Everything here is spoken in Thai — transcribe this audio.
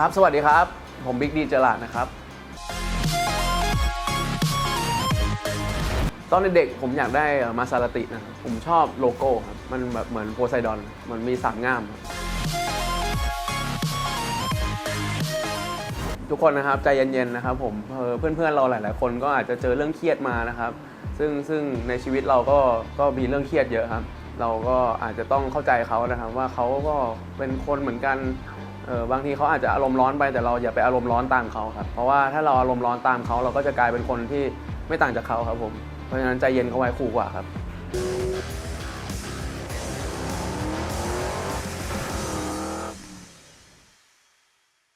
ครับ สวัสดีครับ ผมบิ๊กดีเจลาดนะครับ ตอนเด็กๆผมอยากได้มาซาลตินะครับ ผมชอบโลโก้ครับ มันแบบเหมือนโพไซดอน มันมีสามง่าม ทุกคนนะครับ ใจเย็นๆนะครับผมเออเพื่อนๆเราหลายๆ คนก็อาจจะเจอเรื่องเครียดมานะครับ ซึ่งซึ่งในชีวิตเราก็ก็มีเรื่องเครียดเยอะครับ เราก็อาจจะต้องเข้าใจเขานะครับ ว่าเขาก็เป็นคนเหมือนกัน เออบางทีเขาอาจจะอารมณ์ร้อนไปแต่เราอย่าไปอารมณ์ร้อนตามเขาครับ เพราะว่าถ้าเราอารมณ์ร้อนตามเขาเราก็จะกลายเป็นคนที่ไม่ต่างจากเขาครับผม เพราะฉะนั้นใจเย็นเขาไว้คู่กว่าครับ